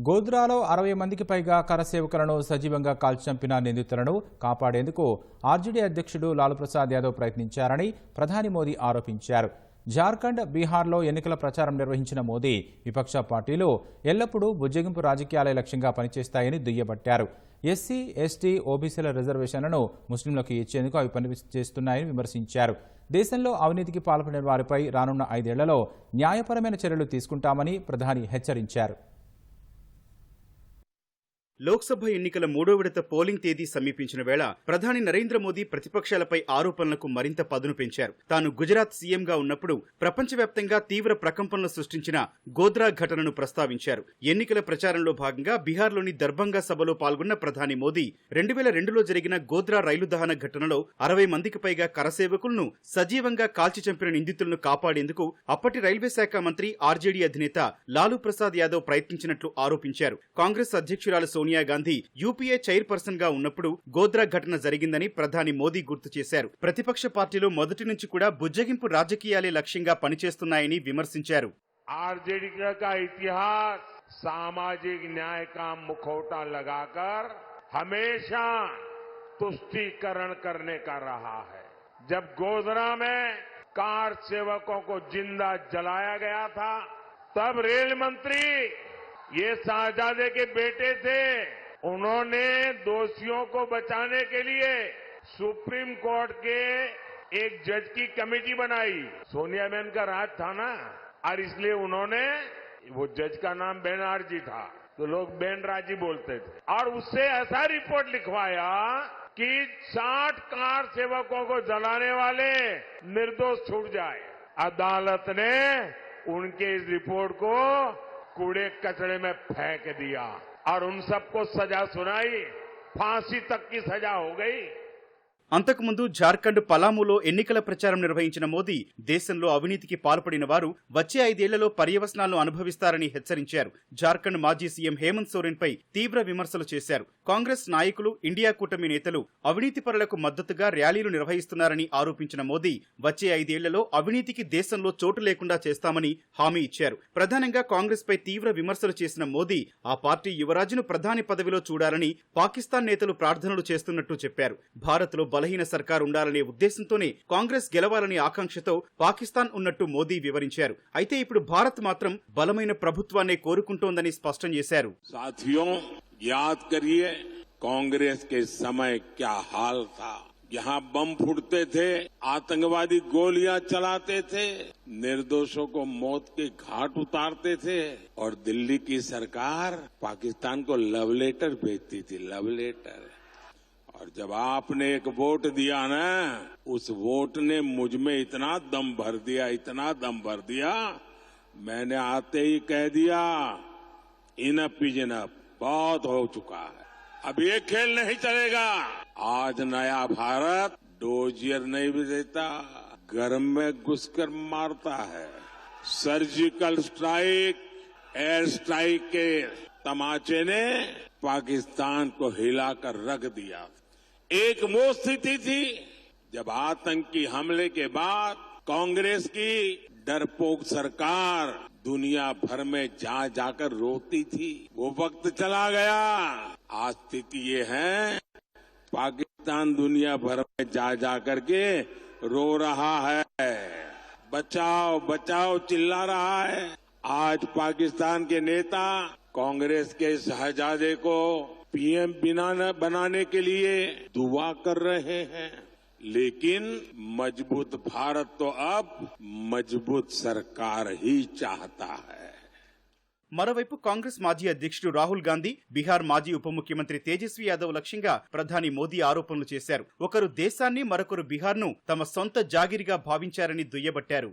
గోద్రాలో అరవై మందికి పైగా కరసేవకులను సజీవంగా కాల్చంపిన నిందితులను కాపాడేందుకు ఆర్జేడీ అధ్యక్షుడు లాలుప్రసాద్ యాదవ్ ప్రయత్నించారని ప్రధాని మోదీ ఆరోపించారు. జార్ఖండ్ బీహార్లో ఎన్నికల ప్రచారం నిర్వహించిన మోదీ విపక్ష పార్టీలు ఎల్లప్పుడూ బుజ్జగింపు రాజకీయాలే లక్ష్యంగా పనిచేస్తాయని దుయ్యబట్టారు. ఎస్సీ ఎస్టీ ఓబీసీల రిజర్వేషన్లను ముస్లింలకు ఇచ్చేందుకు అవి పనిచేస్తున్నాయని విమర్శించారు. దేశంలో అవినీతికి పాల్పడిన వారిపై రానున్న ఐదేళ్ళలో న్యాయపరమైన చర్యలు తీసుకుంటామని ప్రధాని హెచ్చరించారు. లోక్సభ ఎన్నికల మూడో విడత పోలింగ్ తేదీ సమీపించిన వేళ ప్రధాని నరేంద్ర మోదీ ప్రతిపక్షాలపై ఆరోపణలకు మరింత పదును పెంచారు. తాను గుజరాత్ సీఎంగా ఉన్నప్పుడు ప్రపంచవ్యాప్తంగా తీవ్ర ప్రకంపనలు సృష్టించిన గోద్రా ఘటనను ప్రస్తావించారు. ఎన్నికల ప్రచారంలో భాగంగా బీహార్లోని దర్భంగా సభలో పాల్గొన్న ప్రధాని మోదీ రెండు వేల రెండులో జరిగిన గోద్రా రైలు దహన ఘటనలో అరవై మందికి పైగా కరసేవకులను సజీవంగా కాల్చి చంపిన నిందితులను కాపాడేందుకు అప్పటి రైల్వే శాఖ మంత్రి ఆర్జేడీ అధినేత లాలూ ప్రసాద్ యాదవ్ ప్రయత్నించినట్లు ఆరోపించారు. కాంగ్రెస్ అధ్యక్షురాలు సోనియా గాంధీ యూపీఏ చైర్పర్సన్ గా ఉన్నప్పుడు గోద్రా ఘటన జరిగిందని ప్రధాని మోదీ గుర్తు చేశారు ప్రతిపక్ష పార్టీలు మొదటి నుంచి కూడా బుజ్జగింపు రాజకీయాలే లక్ష్యంగా పనిచేస్తున్నాయని విమర్శించారు आरजेडी का इतिहास सामाजिक न्याय का मुखौटा लगाकर हमेशा तुष्टीकरण करने का रहा है जब गोधरा में कार सेवकों को जिंदा जलाया गया था तब रेल मंत्री ये शाहजादे के बेटे थे। उन्होंने दोषियों को बचाने के लिए सुप्रीम कोर्ट के एक जज की कमेटी बनाई। सोनिया बहन का राज था ना, और इसलिए उन्होंने वो जज का नाम बेनार्जी था तो लोग बेनराजी बोलते थे। और उससे ऐसा रिपोर्ट लिखवाया कि 60 कार सेवकों को जलाने वाले निर्दोष छूट जाए। अदालत ने उनके इस रिपोर्ट को कूड़े कचड़े में फेंक दिया और उन सबको सजा सुनाई, फांसी तक की सजा हो गई। అంతకుముందు జార్ఖండ్ పలాములో ఎన్నికల ప్రచారం నిర్వహించిన మోదీ దేశంలో అవినీతికి పాల్పడిన వారు వచ్చే ఐదేళ్ళలో పర్యవసనాలను అనుభవిస్తారని హెచ్చరించారు. జార్ఖండ్ మాజీ సీఎం హేమంత్ సోరెన్ పై తీవ్ర విమర్శలు చేశారు. కాంగ్రెస్ నాయకులు ఇండియా కూటమి నేతలు అవినీతిపరులకు మద్దతుగా ర్యాలీలు నిర్వహిస్తున్నారని ఆరోపించిన మోదీ వచ్చే ఐదేళ్ళలో అవినీతికి దేశంలో చోటు లేకుండా చేస్తామని హామీ ఇచ్చారు. ప్రధానంగా కాంగ్రెస్ పై తీవ్ర విమర్శలు చేసిన మోదీ ఆ పార్టీ యువరాజును ప్రధాని పదవిలో చూడాలని పాకిస్తాన్ నేతలు ప్రార్థనలు చేస్తున్నట్టు చెప్పారు. భారత్లో బలహీన సర్కార్ ఉండాలనే ఉద్దేశంతోనే కాంగ్రెస్ గెలవాలనే ఆకాంక్షతో పాకిస్తాన్ ఉన్నట్టు మోదీ వివరించారు అయితే ఇప్పుడు భారత్ మాత్రం బలమైన ప్రభుత్వాన్నే కోరుకుంటోందని స్పష్టం చేశారు साथियों याद करिए कांग्रेस के समय क्या हाल था यहाँ बम फूटते थे आतंकवादी गोलियां चलाते थे निर्दोषों को मौत के घाट उतारते थे और दिल्ली की सरकार पाकिस्तान को लव लेटर भेजती थी लव लेटर और जब आपने एक वोट दिया ना, उस वोट ने मुझमें इतना दम भर दिया, इतना दम भर दिया, मैंने आते ही कह दिया, इनप इज़ इनप, बहुत हो चुका है। अब ये खेल नहीं चलेगा। आज नया भारत डोजियर नहीं भी देता घर में घुसकर मारता है। सर्जिकल स्ट्राइक, एयर स्ट्राइक के तमाचे ने पाकिस्तान को हिलाकर रख दिया एक वो स्थिति थी। जब आतंकी हमले के बाद कांग्रेस की डरपोक सरकार दुनिया भर में जा जाकर रोती थी। वो वक्त चला गया। आज स्थिति ये है, पाकिस्तान दुनिया भर में जा जा करके रो रहा है। बचाओ बचाओ, चिल्ला रहा है। आज पाकिस्तान के नेता कांग्रेस के शहजादे को पीएम बिना बनाने के लिए दुआ कर रहे हैं लेकिन मजबूत भारत तो अब मजबूत सरकार ही चाहता है మరోవైపు కాంగ్రెస్ మాజీ అధ్యక్షుడు రాహుల్ గాంధీ బీహార్ మాజీ ఉప ముఖ్యమంత్రి తేజస్వి యాదవ్ లక్ష్యంగా ప్రధాని మోదీ ఆరోపణలు చేశారు ఒకరు దేశాన్ని మరొకరు బీహార్ను తమ సొంత జాగిరిగా భావించారని దుయ్యబట్టారు